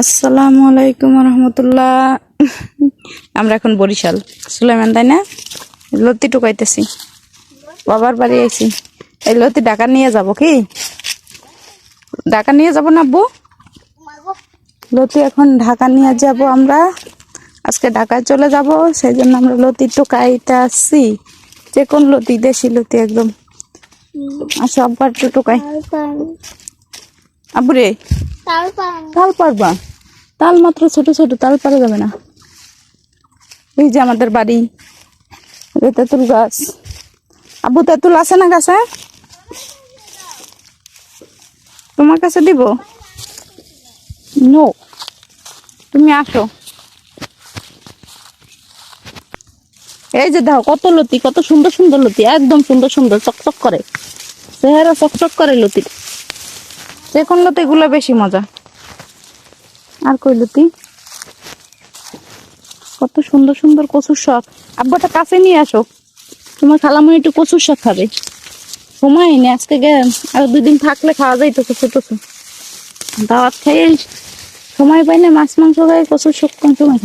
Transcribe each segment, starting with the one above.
আসসালামু আলাইকুম রহমতুল্লাহ আমরা এখন বরিশাল। সুলাইমান তাই না? লতি টুকাইতেছি বাবার বাড়ি আইছি। এই লতি ঢাকা নিয়ে যাব কি? ঢাকা নিয়ে যাব না আব্বু? লতি এখন ঢাকা নিয়ে যাব আমরা। আজকে ঢাকায় চলে যাব সেই জন্য আমরা লতি টুকাইতে আসছি যে কোন লতি দেশি লতি একদম। আচ্ছা একটু টুকাই আব্বু রে? তাল পারবা তাল মাত্র ছোট ছোট, তাল পারা যাবে না। এই যে আমাদের বাড়ি, তেঁতুল গাছ। আবু তেঁতুল আছে না গাছে? তোমার কাছে দিব? নো তুমি আসো। এই যে দেখো কত লতি, কত সুন্দর সুন্দর লতি, একদম সুন্দর সুন্দর, চকচক করে। চেহারা চকচক করে লতির যে কোন লতি গুলো বেশি মজা। আর কই লতি কত সুন্দর সুন্দর কচুর শাক। আব্বাটা কাছে নিয়ে আসো। তোমার খালামনি একটু কচুর শাক খাবে। সময় নেই আজকে আর দুই দিন থাকলে খাওয়া যাইতো ছোট দাওয়াত খাইয়ে সময় পাই না মাছ মাংস খাই, কচুর শাক কম সময়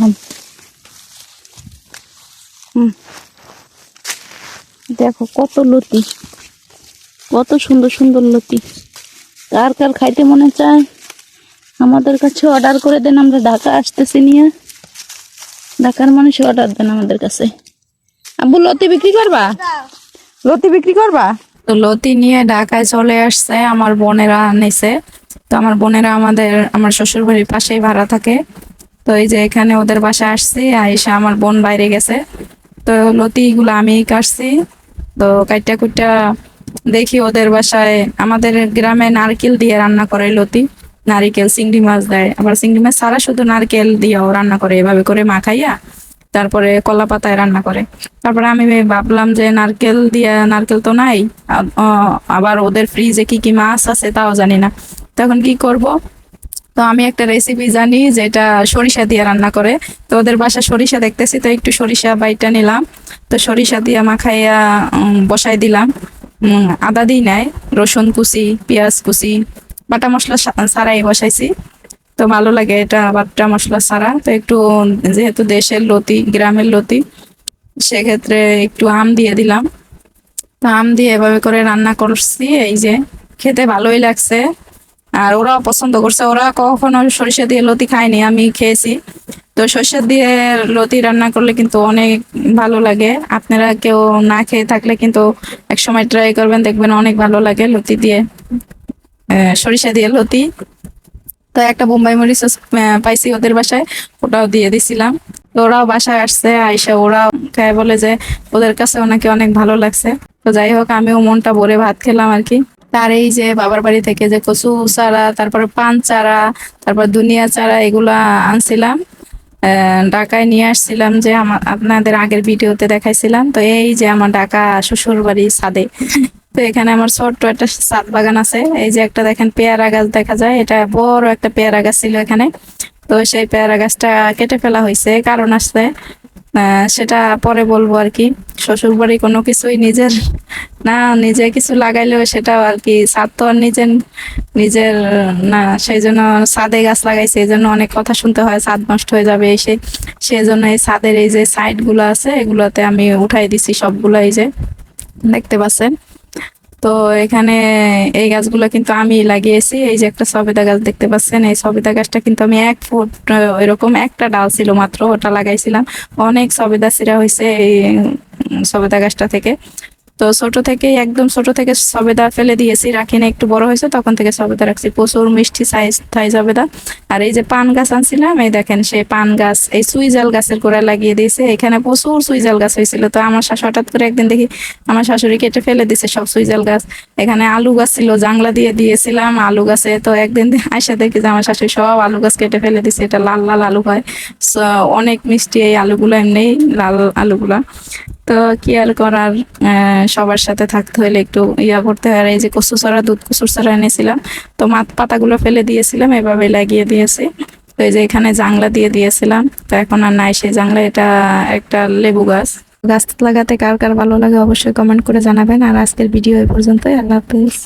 হুম। দেখো কত লতি। কত সুন্দর সুন্দর লতি। কার কার খাইতে মনে চায়? আমাদের কাছে অর্ডার করে দেন, আমরা ঢাকা আসতেছি নিয়ে। ঢাকার মানুষ অর্ডার দেন আমাদের কাছে। আব্বু, লতি বিক্রি করবা? লতি বিক্রি করবা? তো লতি নিয়ে ঢাকায় চলে আসছে, আমার বোনেরা নিছে। তো আমার বোনেরা আমাদের, আমার শ্বশুর বাড়ির পাশেই ভাড়া থাকে। তো এই যে এখানে ওদের বাসা আসছি আইসা আমার বোন বাইরে গেছে। তো লতি গুলো আমি কাটছি। তো কাইটা কুইটা দেখি ওদের বাসায়, আমাদের গ্রামে নারকেল দিয়ে রান্না করে লতি। নারিকেল, চিংড়ি মাছ দেয়। আবার চিংড়ি মাছ ছাড়া শুধু নারকেল দিয়েও রান্না করে, এভাবে করে মাখাইয়া তারপরে কলা পাতায় রান্না করে। তারপরে আমি ভাবলাম যে নারকেল দিয়ে, নারকেল তো নাই আবার ওদের ফ্রিজে কি কি মাছ আছে তাও জানি না। তখন কি করব? তো আমি একটা রেসিপি জানি যেটা সরিষা দিয়ে রান্না করে। তো ওদের বাসা সরিষা দেখতেছি, তো একটু সরিষা বাইটা নিলাম। তো সরিষা দিয়ে মাখাইয়া বসাই দিলাম। আদা দিই নেয় রসুন কুচি, পেঁয়াজ কুচি বাটা মশলা সা- ছাড়াই বসাইছি। তো ভালো লাগে এটা বাটা মশলা ছাড়া। তো একটু যেহেতু দেশের লতি, গ্রামের লতি, সেক্ষেত্রে একটু আম দিয়ে দিলাম। তো আম দিয়ে এভাবে করে রান্না করছি, এই যে খেতে ভালোই লাগছে। আর ওরাও পছন্দ করছে। ওরা কখনো সরিষা দিয়ে লতি খায়নি, আমি খেয়েছি। তো সরিষা দিয়ে লতি রান্না করলে কিন্তু অনেক ভালো লাগে। আপনারা কেউ না খেয়ে থাকলে কিন্তু এক সময় ট্রাই করবেন, দেখবেন অনেক ভালো লাগে লতি দিয়ে। সরিষা দিয়ে লতি। তো একটা বোম্বাই মরিচ পাইছি ওদের বাসায়, ওটাও দিয়ে দিছিলাম। তো ওরাও বাসায় আসছে, আইসা ওরাও খায় বলে যে, ওদের কাছে ওনাকে অনেক ভালো লাগছে। তো যাই হোক, আমিও মনটা ভরে ভাত খেলাম আর কি। তার এই যে বাবার বাড়ি থেকে যে কচু চারা, তারপরে পান চারা, তারপর দুনিয়া চারা, এগুলা আনছিলাম। ঢাকায় নিয়ে আসছিলাম যে আমার আপনাদের আগের ভিডিওতে দেখাইছিলাম। তো এই যে আমার ঢাকা শ্বশুর বাড়ি ছাদে তো এখানে আমার ছোট্ট একটা ছাদ বাগান আছে। এই যে একটা দেখেন পেয়ারা গাছ দেখা যায়। এটা বড় একটা পেয়ারা গাছ ছিল এখানে। তো সেই পেয়ারা গাছটা কেটে ফেলা হয়েছে, কারণ আসছে সেটা পরে বলব আর কি। শ্বশুর বাড়ি কোনো কিছুই নিজের, না, নিজে কিছু লাগাইলেও সেটাও আর কি, ছাদ তো আর নিজের নিজের, না, সেই জন্য ছাদে গাছ লাগাইছে। এই জন্য অনেক কথা শুনতে হয়, ছাদ নষ্ট হয়ে যাবে এসে। সেই জন্য এই ছাদের এই যে সাইডগুলো আছে, এগুলোতে আমি উঠাই দিছি সবগুলো এই যে। দেখতে পাচ্ছেন? তো এখানে এই গাছগুলো কিন্তু আমি লাগিয়েছি। এই যে একটা সবেদা গাছ দেখতে পাচ্ছেন, এই সবেদা গাছটা কিন্তু আমি এক ফুট এরকম একটা ডাল ছিল মাত্র, ওটা লাগাইছিলাম। অনেক সবেদা সিরা হয়েছে এই সবেদা গাছটা থেকে। তো ছোট থেকে একদম ছোট থেকে সবেদা ফেলে দিয়েছি, রাখি না একটু বড় হয়েছে, তখন থেকে সবেদা রাখছি। প্রচুর মিষ্টি সাইজ থাই সবেদা। আর এই যে পান গাছ আনছিলাম, এই দেখেন সেই পান গাছ, এই সুইজাল গাছের গোড়ায় লাগিয়ে দিয়েছে। এখানে প্রচুর সুইজাল গাছ হয়েছিল। তো আমার শাশু হঠাৎ করে একদিন দেখি, আমার শাশুড়ি কেটে ফেলে দিছে সব সুইজাল গাছ। এখানে আলু গাছ ছিল, জাংলা দিয়ে দিয়েছিলাম আলু গাছে। তো একদিন আয়সা দেখি যে আমার শাশুড়ি সব আলু গাছ কেটে ফেলে দিছে এটা লাল লাল আলু হয়। অনেক মিষ্টি এই আলুগুলো এমনি, লাল আলুগুলা। তো কি আর করার সবার সাথে থাকতে হলে একটু ইয়া করতে হয়। এই যে কচু চড়া, দুধ কচুর চড়া এনেছিলাম, তো মাত পাতাগুলো ফেলে দিয়েছিলাম, এভাবে লাগিয়ে দিয়েছি। তো এই যে এখানে জাংলা দিয়ে দিয়েছিলাম, তো এখন আর নাই সেই জাংলা, এটা একটা লেবু গাছ। গাছ লাগাতে কার কার ভালো লাগে অবশ্যই কমেন্ট করে জানাবেন। আর আজকের ভিডিও এই পর্যন্তই, আল্লাহ হাফিজ।